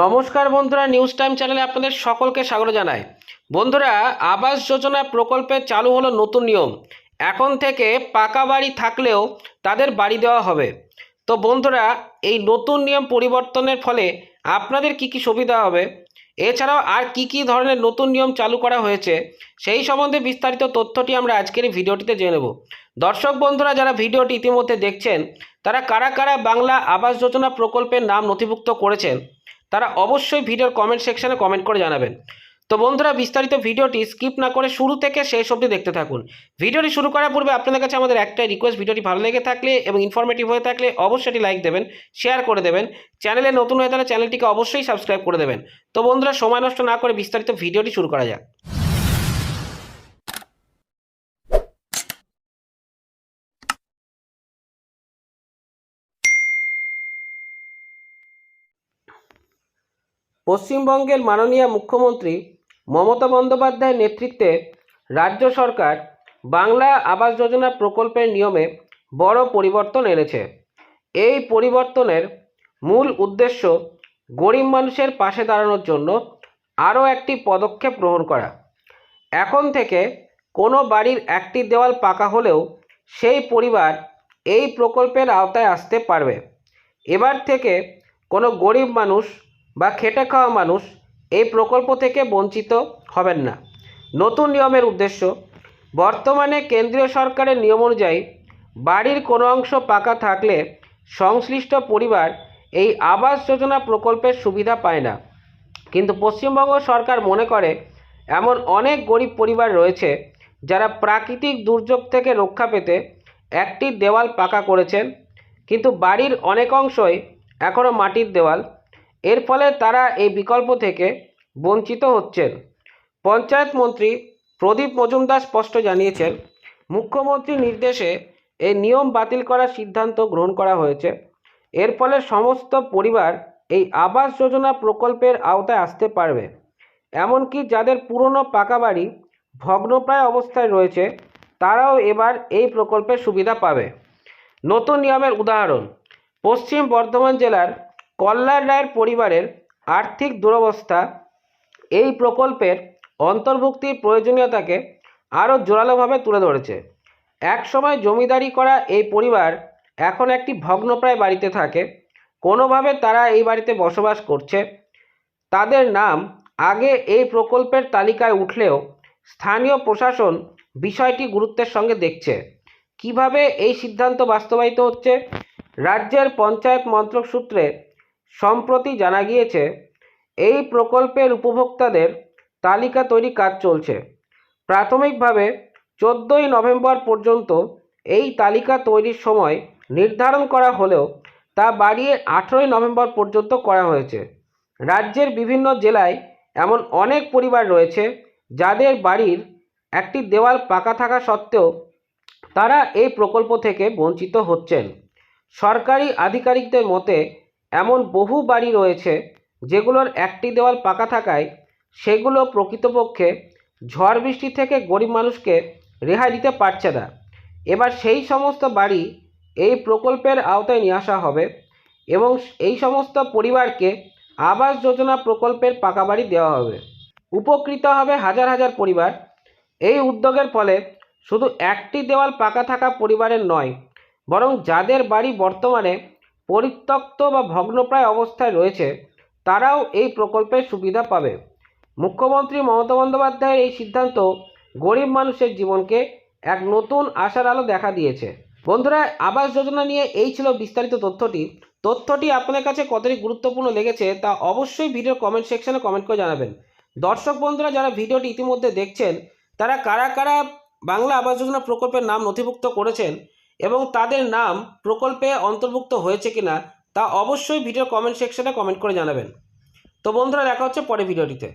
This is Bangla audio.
নমস্কার বন্ধুরা নিউজ টাইম চ্যানেলে আপনাদের সকলকে স্বাগত জানাই। বন্ধুরা, আবাস যোজনা প্রকল্পে চালু হলো নতুন নিয়ম। এখন থেকে পাকা বাড়ি থাকলেও তাদের বাড়ি দেওয়া হবে। তো বন্ধুরা, এই নতুন নিয়ম পরিবর্তনের ফলে আপনাদের কি কি সুবিধা হবে? এছাড়াও আর কি কি ধরনের নতুন নিয়ম চালু করা হয়েছে? সেই সম্বন্ধে বিস্তারিত তথ্যটি আমরা আজকের এই ভিডিওটিতে জেনে নেব। দর্শক বন্ধুরা, যারা ভিডিওটি ইতিমধ্যে দেখছেন, তারা কারা কারা বাংলা আবাস যোজনা প্রকল্পের নাম নথিভুক্ত করেছেন? তারা অবশ্যই ভিডিওর কমেন্ট সেকশানে কমেন্ট করে জানাবেন। তো বন্ধুরা, বিস্তারিত ভিডিওটি স্কিপ না করে শুরু থেকে শেষ অবধি দেখতে থাকুন। ভিডিওটি শুরু করার পূর্বে আপনাদের কাছে আমাদের একটাই রিকোয়েস্ট ভিডিওটি ভালো লেগে থাকলে এবং ইনফরমেটিভ হয়ে থাকলে অবশ্যই লাইক দেবেন শেয়ার করে দেবেন। চ্যানেলে নতুন হয়ে তাহলে চ্যানেলটিকে অবশ্যই সাবস্ক্রাইব করে দেবেন। তো বন্ধুরা, সময় নষ্ট না করে বিস্তারিত ভিডিওটি শুরু করা যাক। পশ্চিমবঙ্গের মাননীয় মুখ্যমন্ত্রী মমতা বন্দ্যোপাধ্যায়ের নেতৃত্বে রাজ্য সরকার বাংলা আবাস যোজনা প্রকল্পের নিয়মে বড় পরিবর্তন এনেছে। এই পরিবর্তনের মূল উদ্দেশ্য গরিব মানুষের পাশে দাঁড়ানোর জন্য আরও একটি পদক্ষেপ গ্রহণ করা। এখন থেকে কোনো বাড়ির একটি দেওয়াল পাকা হলেও সেই পরিবার এই প্রকল্পের আওতায় আসতে পারবে। এবার থেকে কোনো গরিব মানুষ বা খেটে খাওয়া মানুষ এই প্রকল্প থেকে বঞ্চিত হবেন না। নতুন নিয়মের উদ্দেশ্য, বর্তমানে কেন্দ্রীয় সরকারের নিয়ম অনুযায়ী বাড়ির কোনো অংশ পাকা থাকলে সংশ্লিষ্ট পরিবার এই আবাস যোজনা প্রকল্পের সুবিধা পায় না। কিন্তু পশ্চিমবঙ্গ সরকার মনে করে, এমন অনেক গরিব পরিবার রয়েছে যারা প্রাকৃতিক দুর্যোগ থেকে রক্ষা পেতে একটি দেওয়াল পাকা করেছেন, কিন্তু বাড়ির অনেক অংশই এখনও মাটির দেওয়াল এর ফলে তারা এই বিকল্প থেকে বঞ্চিত হচ্ছেন। পঞ্চায়েত মন্ত্রী প্রদীপ মজুমদার স্পষ্ট জানিয়েছেন, মুখ্যমন্ত্রীর নির্দেশে এই নিয়ম বাতিল করার সিদ্ধান্ত গ্রহণ করা হয়েছে। এর ফলে সমস্ত পরিবার এই আবাস যোজনা প্রকল্পের আওতায় আসতে পারবে। এমনকি যাদের পুরনো পাকা বাড়ি ভগ্নপ্রায় অবস্থায় রয়েছে, তারাও এবার এই প্রকল্পের সুবিধা পাবে। নতুন নিয়মের উদাহরণ, পশ্চিম বর্ধমান জেলার কল্যাণ রায়ের পরিবারের আর্থিক দুরবস্থা এই প্রকল্পের অন্তর্ভুক্তির প্রয়োজনীয়তাকে আরও জোরালোভাবে তুলে ধরেছে। একসময় জমিদারি করা এই পরিবার এখন একটি ভগ্নপ্রায় বাড়িতে থাকে। কোনোভাবে তারা এই বাড়িতে বসবাস করছে। তাদের নাম আগে এই প্রকল্পের তালিকায় উঠলেও স্থানীয় প্রশাসন বিষয়টি গুরুত্বের সঙ্গে দেখছে। কীভাবে এই সিদ্ধান্ত বাস্তবায়িত হচ্ছে? রাজ্যের পঞ্চায়েত মন্ত্রক সূত্রে সম্প্রতি জানা গিয়েছে, এই প্রকল্পের উপভোক্তাদের তালিকা তৈরি কাজ চলছে। প্রাথমিকভাবে চোদ্দোই নভেম্বর পর্যন্ত এই তালিকা তৈরির সময় নির্ধারণ করা হলেও তা বাড়িয়ে আঠেরোই নভেম্বর পর্যন্ত করা হয়েছে। রাজ্যের বিভিন্ন জেলায় এমন অনেক পরিবার রয়েছে, যাদের বাড়ির একটি দেওয়াল পাকা থাকা সত্ত্বেও তারা এই প্রকল্প থেকে বঞ্চিত হচ্ছেন। সরকারি আধিকারিকদের মতে এমন বহু বাড়ি রয়েছে যেগুলোর একটি দেওয়াল পাকা থাকায় সেগুলো প্রকৃতপক্ষে ঝড় বৃষ্টি থেকে গরিব মানুষকে রেহাই দিতে পারছে না। এবার সেই সমস্ত বাড়ি এই প্রকল্পের আওতায় নিয়ে আসা হবে এবং এই সমস্ত পরিবারকে আবাস যোজনা প্রকল্পের পাকা বাড়ি দেওয়া হবে। উপকৃত হবে হাজার হাজার পরিবার। এই উদ্যোগের ফলে শুধু একটি দেওয়াল পাকা থাকা পরিবারের নয়, বরং যাদের বাড়ি বর্তমানে পরিত্যক্ত বা ভগ্নপ্রায় অবস্থায় রয়েছে, তারাও এই প্রকল্পের সুবিধা পাবে। মুখ্যমন্ত্রী মমতা বন্দ্যোপাধ্যায়ের এই সিদ্ধান্ত গরিব মানুষের জীবনকে এক নতুন আশার আলো দেখা দিয়েছে। বন্ধুরা, আবাস যোজনা নিয়ে এই ছিল বিস্তারিত তথ্যটি। তথ্যটি আপনার কাছে কতটি গুরুত্বপূর্ণ লেগেছে তা অবশ্যই ভিডিও কমেন্ট সেকশনে কমেন্ট করে জানাবেন। দর্শক বন্ধুরা, যারা ভিডিওটি ইতিমধ্যে দেখছেন, তারা কারা কারা বাংলা আবাস যোজনা প্রকল্পের নাম নথিভুক্ত করেছেন এবং তাদের নাম প্রকল্পে অন্তর্ভুক্ত হয়েছে কিনা তা অবশ্যই ভিডিও কমেন্ট সেকশনে কমেন্ট করে জানাবেন। তো বন্ধুরা, দেখা হচ্ছে পরে ভিডিওটিতে